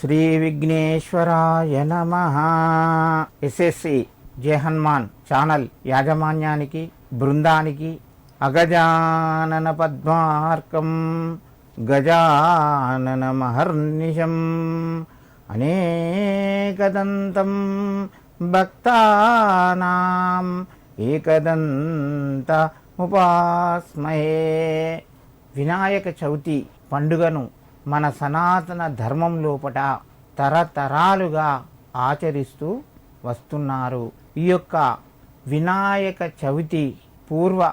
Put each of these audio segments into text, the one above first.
శ్రీ విఘ్నేశ్వరాయ నమ. SSC జయహన్మాన్ channel యాజమాన్యానికి బృందానికి అగజానన పద్మార్కం గజానన మహర్నిశం అనేకదంతం భక్తానాం ఏకదంత ఉపాస్మయే వినాయక చవితి పండుగను మన సనాతన ధర్మం లోపట తరతరాలుగా ఆచరిస్తూ వస్తున్నారు. ఈ యొక్క వినాయక చవితి పూర్వ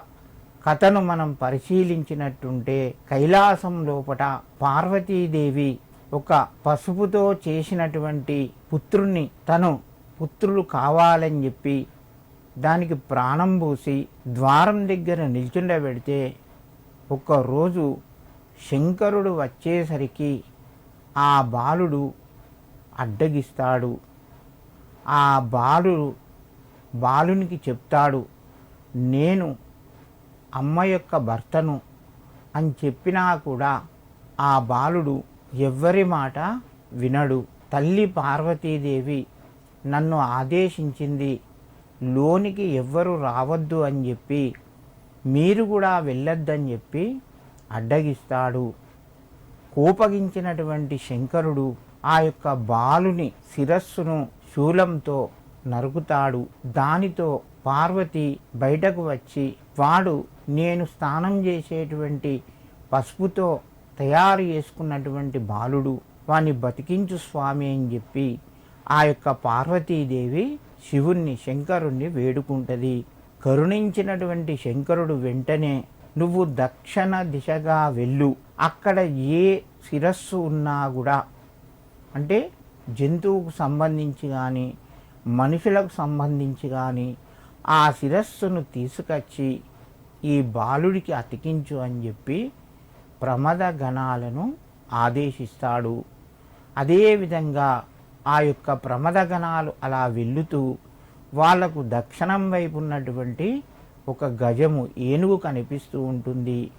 కథను మనం పరిశీలించినట్టుంటే కైలాసం లోపట పార్వతీదేవి ఒక పసుపుతో చేసినటువంటి పుత్రుణ్ణి తను పుత్రులు కావాలని చెప్పి దానికి ప్రాణం పోసి ద్వారం దగ్గర నిల్చుండబెడితే ఒక్కరోజు శంకరుడు వచ్చేసరికి ఆ బాలుడు అడ్డగిస్తాడు. ఆ బాలుడు బాలునికి చెప్తాడు నేను అమ్మ యొక్క భర్తను అని చెప్పినా కూడా ఆ బాలుడు ఎవ్వరి మాట వినడు. తల్లి పార్వతీదేవి నన్ను ఆదేశించింది లోనికి ఎవ్వరు రావద్దు అని చెప్పి మీరు కూడా వెళ్ళొద్దని చెప్పి అడ్డగిస్తాడు. కోపగించినటువంటి శంకరుడు ఆ యొక్క బాలుని శిరస్సును శూలంతో నరుకుతాడు. దానితో పార్వతి బయటకు వచ్చి వాడు నేను స్నానం చేసేటువంటి పసుపుతో తయారు చేసుకున్నటువంటి బాలుడు వాని బతికించు స్వామి అని చెప్పి ఆ యొక్క పార్వతీదేవి శివుణ్ణి శంకరుణ్ణి వేడుకుంటది. కరుణించినటువంటి శంకరుడు వెంటనే నువ్వు దక్షిణ దిశగా వెళ్ళు. అక్కడ ఏ శిరస్సు ఉన్నా కూడా అంటే జంతువుకు సంబంధించి కానీ మనుషులకు సంబంధించి కానీ ఆ శిరస్సును తీసుకొచ్చి ఈ బాలుడికి అతికించు అని చెప్పి ప్రమద గణాలను ఆదేశిస్తాడు. అదేవిధంగా ఆ యొక్క ప్రమద గణాలు అలా వెళ్ళుతూ వాళ్ళకు దక్షిణం వైపు ఉన్నటువంటి ఒక గజము ఏనుగు కనిపిస్తూ ఉంటుంది.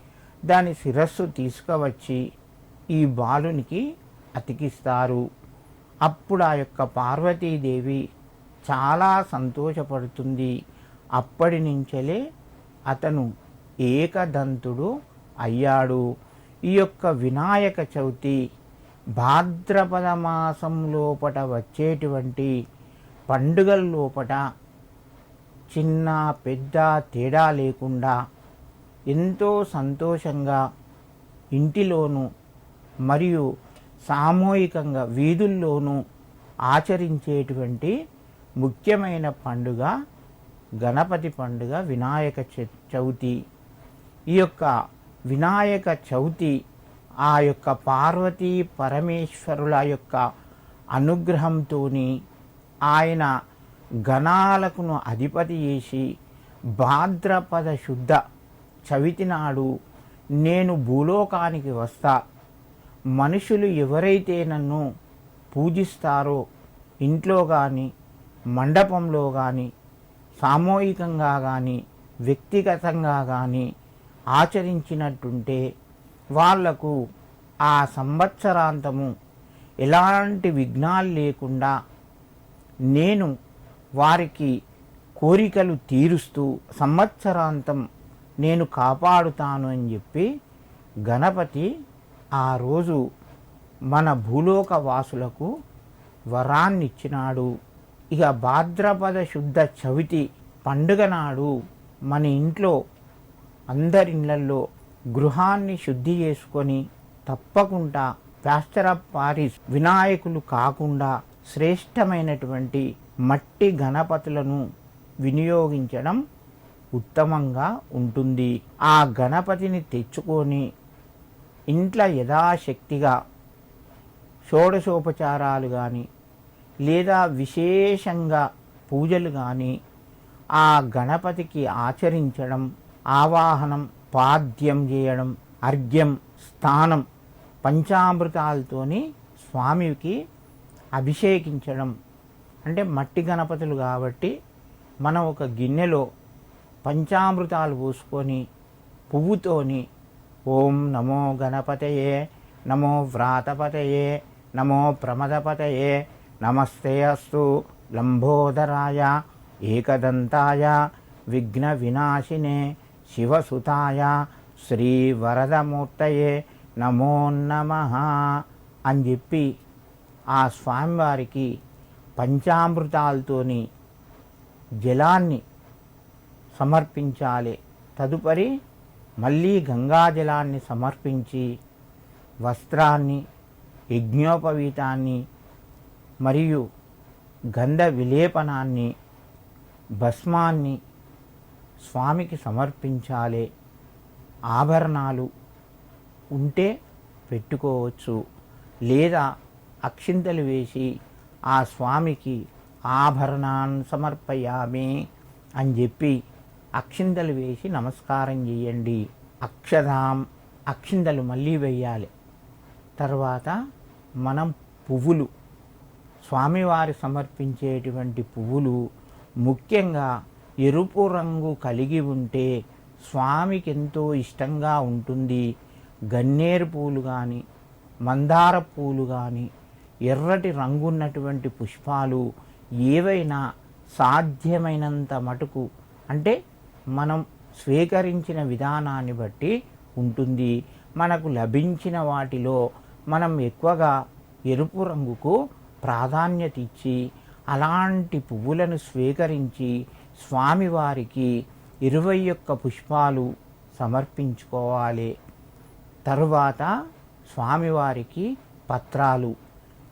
దాని శిరస్సు తీసుకువచ్చి ఈ బాలునికి అతికిస్తారు. అప్పుడు ఆ యొక్క పార్వతీదేవి చాలా సంతోషపడుతుంది. అప్పటి నుంచలే అతను ఏకదంతుడు అయ్యాడు. ఈ యొక్క వినాయక చవితి భాద్రపద మాసం లోపట వచ్చేటువంటి పండుగల లోపట చిన్న పెద్ద తేడా లేకుండా ఎంతో సంతోషంగా ఇంటిలోనూ మరియు సామూహికంగా వీధుల్లోనూ ఆచరించేటువంటి ముఖ్యమైన పండుగ గణపతి పండుగ వినాయక చ- చవితి. ఈ యొక్క వినాయక చవితి ఆ యొక్క పార్వతీ పరమేశ్వరుల యొక్క అనుగ్రహంతోని ఆయన గణాలకును అధిపతి చేసి భాద్రపద శుద్ధ చవితి నాడు నేను భూలోకానికి వస్తా. మనుషులు ఎవరైతే నన్ను పూజిస్తారో ఇంట్లో కానీ మండపంలో కానీ సామూహికంగా కానీ వ్యక్తిగతంగా కానీ ఆచరించినట్టుంటే వాళ్ళకు ఆ సంవత్సరాంతము ఎలాంటి విఘ్నాలు లేకుండా నేను వారికి కోరికలు తీరుస్తూ సంవత్సరాంతం నేను కాపాడుతాను అని చెప్పి గణపతి ఆ రోజు మన భూలోక వాసులకు వరాన్నిచ్చినాడు. ఇక భాద్రపద శుద్ధ చవితి పండుగ నాడు మన ఇంట్లో అందరిళ్ళల్లో గృహాన్ని శుద్ధి చేసుకొని తప్పకుండా ప్లాస్టర్ ఆఫ్ పారిస్ వినాయకులు కాకుండా శ్రేష్టమైనటువంటి మట్టి గణపతులను వినియోగించడం ఉత్తమంగా ఉంటుంది. ఆ గణపతిని తెచ్చుకొని ఇంట్లో యథాశక్తిగా షోడశోపచారాలు కానీ లేదా విశేషంగా పూజలు కానీ ఆ గణపతికి ఆచరించడం ఆవాహనం పాద్యం చేయడం అర్ఘ్యం స్థానం పంచామృతాలతోని స్వామికి అభిషేకించడం అంటే మట్టి గణపతులు కాబట్టి మనం ఒక గిన్నెలో పంచామృతాలు పూసుకొని పువ్వుతోని ఓం నమో గణపతయే నమో వ్రాతపతయే నమో ప్రమదపతయే నమస్తే అస్తు లంబోదరాయ ఏకదంతాయ విఘ్న వినాశినే శివసుతాయ శ్రీవరదమూర్తయే నమో నమ అని చెప్పి ఆ స్వామివారికి పంచామృతాలతోని జలాన్ని సమర్పించాలి. తదుపరి మళ్ళీ గంగాజలాన్ని సమర్పించి వస్త్రాన్ని యజ్ఞోపవీతాన్ని మరియు గంధ విలేపనాన్ని భస్మాన్ని స్వామికి సమర్పించాలి. ఆభరణాలు ఉంటే పెట్టుకోవచ్చు. లేదా అక్షింతలు వేసి ఆ స్వామికి ఆభరణాన్ని సమర్పయామి అని చెప్పి అక్షింతలు వేసి నమస్కారం చేయండి. అక్షదాం అక్షింతలు మళ్ళీ వేయాలి. తర్వాత మనం పువ్వులు స్వామివారి సమర్పించేటువంటి పువ్వులు ముఖ్యంగా ఎరుపు రంగు కలిగి ఉంటే స్వామికి ఎంతో ఇష్టంగా ఉంటుంది. గన్నేరు పూలు కానీ మందార పూలు కానీ ఎర్రటి రంగున్నటువంటి పుష్పాలు ఏవైనా సాధ్యమైనంత మటుకు అంటే మనం స్వీకరించిన విధానాన్ని బట్టి ఉంటుంది. మనకు లభించిన వాటిలో మనం ఎక్కువగా ఎరుపు రంగుకు ప్రాధాన్యత ఇచ్చి అలాంటి పువ్వులను స్వీకరించి స్వామివారికి ఇరవై ఒక్క పుష్పాలు సమర్పించుకోవాలి. తరువాత స్వామివారికి పత్రాలు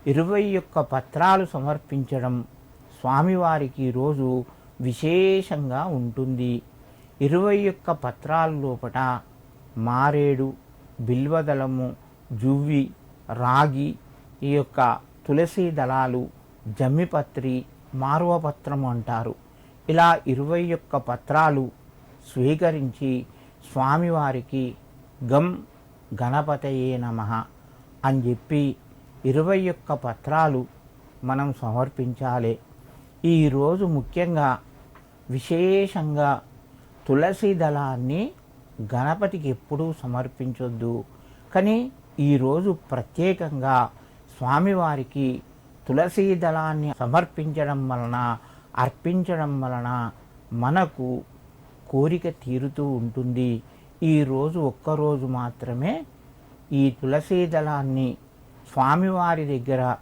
ఇరవై ఒక్క పత్రాలు సమర్పించడం స్వామివారికి ఈరోజు విశేషంగా ఉంటుంది. ఇరవై ఒక్క పత్రాల లోపట మారేడు బిల్వదళము జువ్వి రాగి ఈ యొక్క తులసి దళాలు జమ్మిపత్రి మార్వపత్రం అంటారు. ఇలా ఇరవై ఒక్క పత్రాలు స్వీకరించి స్వామివారికి గం గణపతయే నమ అని చెప్పి ఇరవై ఒక్క పత్రాలు మనం సమర్పించాలి. ఈరోజు ముఖ్యంగా విశేషంగా తులసి దళాన్ని గణపతికి ఎప్పుడూ సమర్పించొద్దు. కానీ ఈరోజు ప్రత్యేకంగా స్వామివారికి తులసి దళాన్ని సమర్పించడం వలన అర్పించడం వలన మనకు కోరిక తీరుతూ ఉంటుంది. ఈరోజు ఒక్కరోజు మాత్రమే ఈ తులసీ దళాన్ని స్వామివారి దగ్గర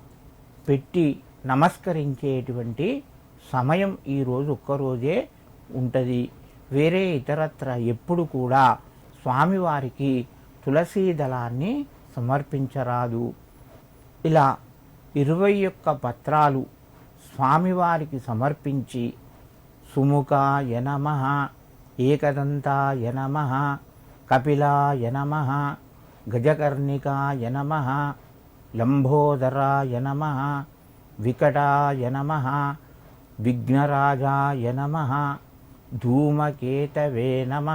పెట్టి నమస్కరించేటువంటి సమయం ఈరోజు ఒక్కరోజే ఉంటుంది. వేరే ఇతరత్ర ఎప్పుడు కూడా స్వామివారికి తులసీ దళాన్ని సమర్పించరాదు. ఇలా ఇరవై ఒక్క పత్రాలు స్వామివారికి సమర్పించి సుముఖాయ నమ ఏకదంతాయ నమ కపిలాయ నమ గజకర్ణికాయ నమ లంబోదరాయ నమ వికటాయ నమ విఘ్నరాజాయ నమ ధూమకేతవే నమ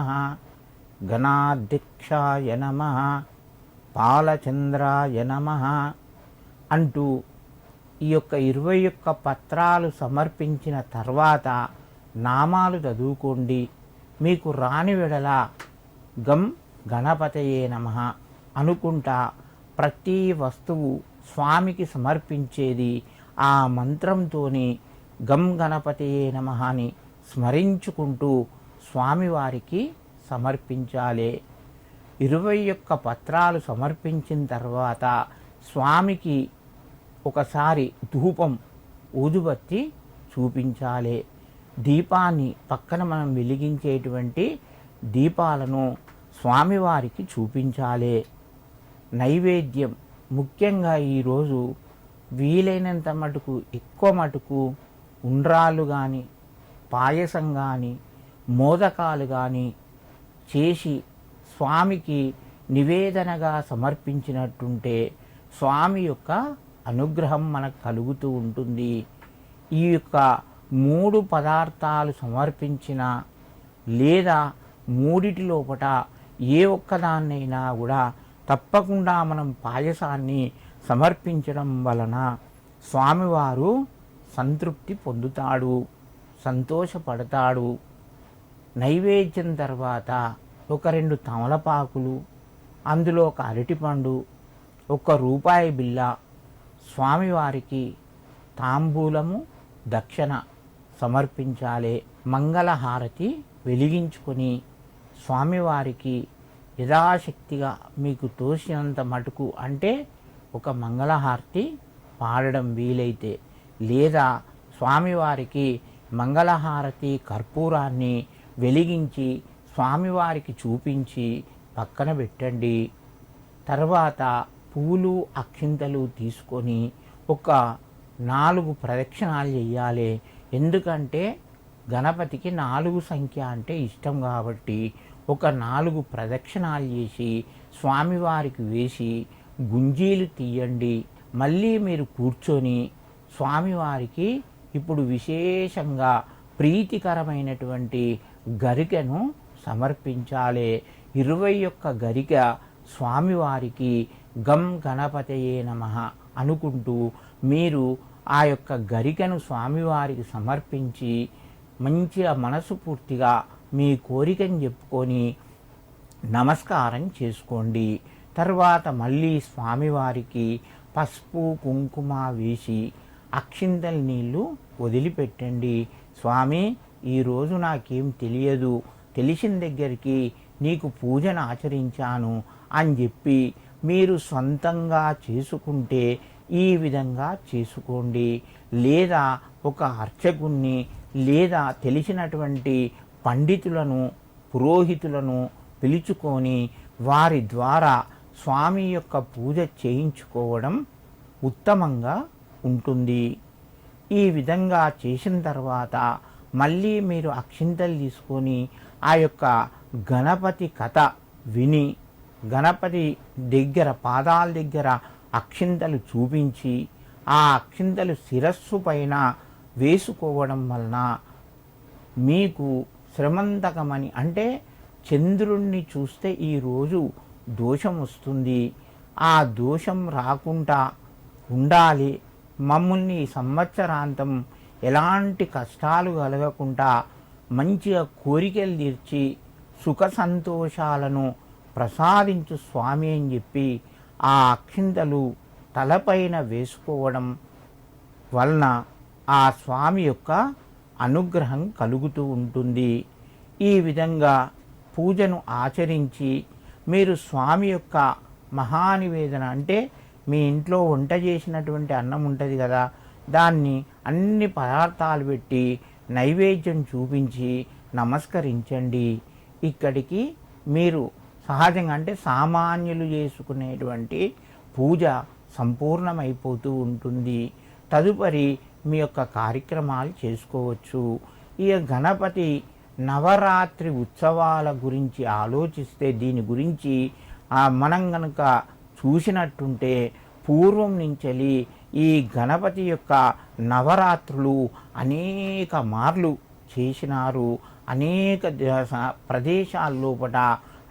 గణాధ్యక్షాయ నమ పాలచంద్రాయ నమ అంటూ ఈ యొక్క ఇరవై ఒక్క పత్రాలు సమర్పించిన తర్వాత నామాలు చదువుకోండి. మీకు రాని వెడల గం గణపతయే నమ అనుకుంటా ప్రతి వస్తువు స్వామికి సమర్పించేది ఆ మంత్రంతోని గం గణపతియే నమ అని స్మరించుకుంటూ స్వామివారికి సమర్పించాలి. ఇరవై ఒక్క పత్రాలు సమర్పించిన తర్వాత స్వామికి ఒకసారి ధూపం ఊదుబత్తి చూపించాలి. దీపాన్ని పక్కన మనం వెలిగించేటువంటి దీపాలను స్వామివారికి చూపించాలి. నైవేద్యం. ముఖ్యంగా ఈరోజు వీలైనంత మటుకు ఎక్కువ మటుకు ఉండ్రాలు కానీ పాయసం కానీ మోదకాలు కానీ చేసి స్వామికి నివేదనగా సమర్పించినట్టుంటే స్వామి యొక్క అనుగ్రహం మనకు కలుగుతూ ఉంటుంది. ఈ యొక్క మూడు పదార్థాలు సమర్పించిన లేదా మూడిటి లోపట ఏ ఒక్కదాన్నైనా కూడా తప్పకుండా మనం పాయసాన్ని సమర్పించడం వలన స్వామివారు సంతృప్తి పొందుతాడు సంతోషపడతాడు. నైవేద్యం తర్వాత ఒక రెండు తమలపాకులు అందులో ఒక అరటిపండు ఒక రూపాయి బిల్ల స్వామివారికి తాంబూలము దక్షిణ సమర్పించాలి మంగళహారతి వెలిగించుకొని స్వామివారికి యథాశక్తిగా మీకు తోసినంత మటుకు అంటే ఒక మంగళహారతి పాడడం వీలైతే లేదా స్వామివారికి మంగళహారతి కర్పూరాన్ని వెలిగించి స్వామివారికి చూపించి పక్కన పెట్టండి. తర్వాత పూలు అక్షింతలు తీసుకొని ఒక నాలుగు ప్రదక్షిణాలు చేయాలి. ఎందుకంటే గణపతికి నాలుగు సంఖ్య అంటే ఇష్టం కాబట్టి ఒక నాలుగు ప్రదక్షిణాలు చేసి స్వామివారికి వేసి గుంజీలు తీయండి మళ్ళీ మీరు కూర్చొని స్వామివారికి ఇప్పుడు విశేషంగా ప్రీతికరమైనటువంటి గరికను సమర్పించాలి. ఇరవై ఒక్క గరిక స్వామివారికి గం గణపతయే నమ అనుకుంటూ మీరు ఆ యొక్క గరికను స్వామివారికి సమర్పించి మంచిగా మనసు పూర్తిగా మీ కోరికని చెప్పుకొని నమస్కారం చేసుకోండి. తర్వాత మళ్ళీ స్వామివారికి పసుపు కుంకుమ వేసి అక్షింతల నీళ్ళు వదిలిపెట్టండి. స్వామి ఈరోజు నాకేం తెలియదు. తెలిసిన దగ్గరికి నీకు పూజను ఆచరించాను అని చెప్పి మీరు సొంతంగా చేసుకుంటే ఈ విధంగా చేసుకోండి. లేదా ఒక అర్చకుణ్ణి లేదా తెలిసినటువంటి పండితులను పురోహితులను పిలుచుకొని వారి ద్వారా స్వామి యొక్క పూజ చేయించుకోవడం ఉత్తమంగా ఉంటుంది. ఈ విధంగా చేసిన తర్వాత మళ్ళీ మీరు అక్షింతలు తీసుకొని ఆ యొక్క గణపతి కథ విని గణపతి దగ్గర పాదాల దగ్గర అక్షింతలు చూపించి ఆ అక్షింతలు శిరస్సు పైన వేసుకోవడం వలన మీకు శ్రమంతకమని. అంటే చంద్రుణ్ణి చూస్తే ఈరోజు దోషం వస్తుంది. ఆ దోషం రాకుండా ఉండాలి. మమ్మల్ని సంవత్సరాంతం ఎలాంటి కష్టాలు కలగకుండా మంచిగా కోరికలు తీర్చి సుఖ సంతోషాలను ప్రసాదించు స్వామి అని చెప్పి ఆ అక్షింతలు తలపైన వేసుకోవడం వలన ఆ స్వామి యొక్క అనుగ్రహం కలుగుతూ ఉంటుంది. ఈ విధంగా పూజను ఆచరించి మీరు స్వామి యొక్క మహానివేదన అంటే మీ ఇంట్లో వంట చేసినటువంటి అన్నం ఉంటుంది కదా దాన్ని అన్ని పదార్థాలు పెట్టి నైవేద్యం చూపించి నమస్కరించండి. ఇక్కడికి మీరు సహజంగా అంటే సామాన్యులు చేసుకునేటువంటి పూజ సంపూర్ణమైపోతూ ఉంటుంది. తదుపరి మీ యొక్క కార్యక్రమాలు చేసుకోవచ్చు. ఈ గణపతి నవరాత్రి ఉత్సవాల గురించి ఆలోచిస్తే దీని గురించి మనం కనుక చూసినట్టుంటే పూర్వం నుంచి ఈ గణపతి యొక్క నవరాత్రులు అనేక మార్లు చేసినారు. అనేక దేశ- ప్రదేశాల లోపట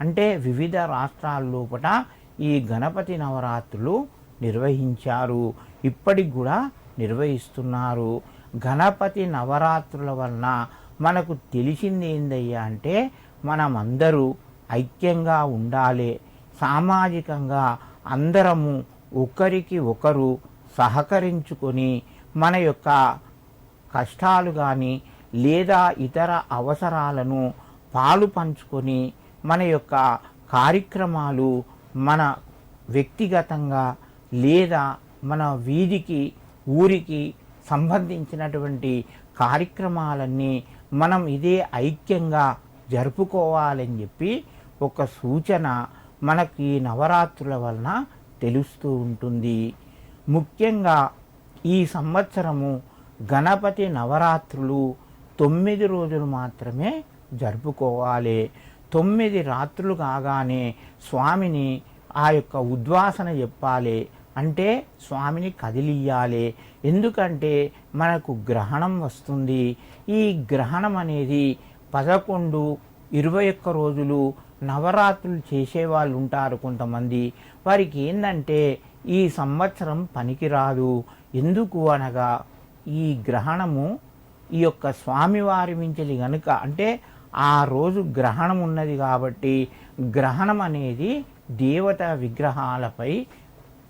అంటే వివిధ రాష్ట్రాల లోపట ఈ గణపతి నవరాత్రులు నిర్వహించారు. ఇప్పటికి కూడా నిర్వహిస్తున్నారు. గణపతి నవరాత్రుల వలన మనకు తెలిసింది ఏందయ్యా అంటే మనమందరూ ఐక్యంగా ఉండాలి. సామాజికంగా అందరము ఒకరికి ఒకరు సహకరించుకొని మన యొక్క కష్టాలు కానీ లేదా ఇతర అవసరాలను పాలు పంచుకొని మన యొక్క కార్యక్రమాలు మన వ్యక్తిగతంగా లేదా మన వీధికి ఊరికి సంబంధించినటువంటి కార్యక్రమాలన్నీ మనం ఇదే ఐక్యంగా జరుపుకోవాలని చెప్పి ఒక సూచన మనకి ఈ నవరాత్రుల వలన తెలుస్తూ ఉంటుంది. ముఖ్యంగా ఈ సంవత్సరము గణపతి నవరాత్రులు తొమ్మిది రోజులు మాత్రమే జరుపుకోవాలి. తొమ్మిది రాత్రులు కాగానే స్వామిని ఆ యొక్క ఉద్వాసన చెప్పాలి. అంటే స్వామిని కదిలియాలి ఎందుకంటే మనకు గ్రహణం వస్తుంది. ఈ గ్రహణం అనేది పదకొండు ఇరవై ఒక్క రోజులు నవరాత్రులు చేసేవాళ్ళు ఉంటారు కొంతమంది. వారికి ఏంటంటే ఈ సంవత్సరం పనికిరాదు. ఎందుకు అనగా ఈ గ్రహణము ఈ యొక్క స్వామివారి మించలి గనుక అంటే ఆ రోజు గ్రహణం ఉన్నది కాబట్టి గ్రహణం అనేది దేవత విగ్రహాలపై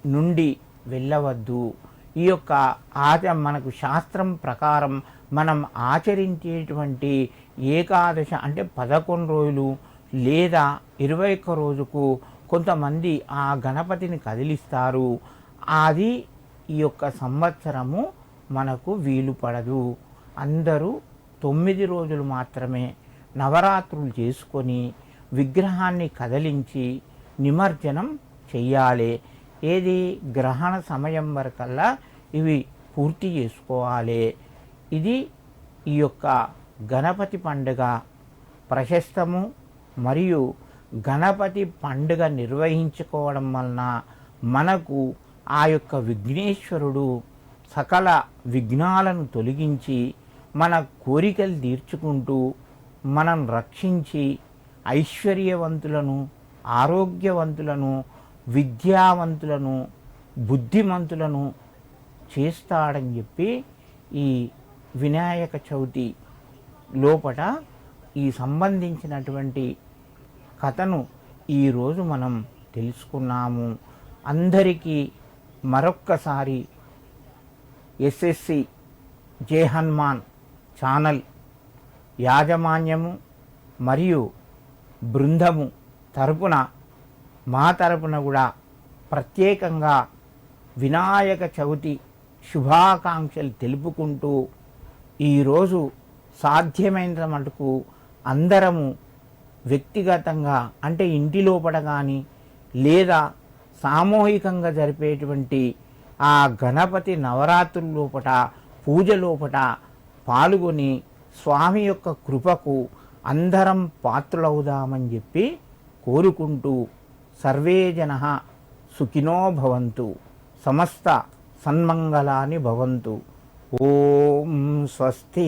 నుండి వెళ్ళవద్దు. ఈ యొక్క ఆచ మనకు శాస్త్రం ప్రకారం మనం ఆచరించేటువంటి ఏకాదశ అంటే పదకొండు రోజులు లేదా ఇరవై ఒక్క రోజుకు కొంతమంది ఆ గణపతిని కదిలిస్తారు. అది ఈ యొక్క సంవత్సరము మనకు వీలు పడదు. అందరూ తొమ్మిది రోజులు మాత్రమే నవరాత్రులు చేసుకొని విగ్రహాన్ని కదిలించి నిమజ్జనం చెయ్యాలి. ఏది? గ్రహణ సమయం వరకల్లా ఇవి పూర్తి చేసుకోవాలి. ఇది ఈ యొక్క గణపతి పండుగ ప్రశస్తము మరియు గణపతి పండుగ నిర్వహించుకోవడం వలన మనకు ఆ యొక్క విఘ్నేశ్వరుడు సకల విఘ్నాలను తొలగించి మన కోరికలు తీర్చుకుంటూ మనం రక్షించి ఐశ్వర్యవంతులను ఆరోగ్యవంతులను విద్యావంతులను బుద్ధిమంతులను చేస్తాడని చెప్పి ఈ వినాయక చవితి లోపట ఈ సంబంధించినటువంటి కథను ఈరోజు మనం తెలుసుకున్నాము. అందరికీ మరొక్కసారి ఎస్ఎస్సి జే హనుమాన్ ఛానల్ యాజమాన్యము మరియు బృందము తరపున మా తరపున కూడా ప్రత్యేకంగా వినాయక చవితి శుభాకాంక్షలు తెలుపుకుంటూ ఈరోజు సాధ్యమైనంత మటుకు అందరము వ్యక్తిగతంగా అంటే ఇంటి లోపల కానీ లేదా సామూహికంగా జరిపేటువంటి ఆ గణపతి నవరాత్రుల లోపట పూజ లోపట పాల్గొని స్వామి యొక్క కృపకు అందరం పాత్రులవుదామని చెప్పి కోరుకుంటూ సర్వే జన సుఖినో భవంతు సమస్త సన్మంగళాని భవంతు. ఓం స్వస్తి.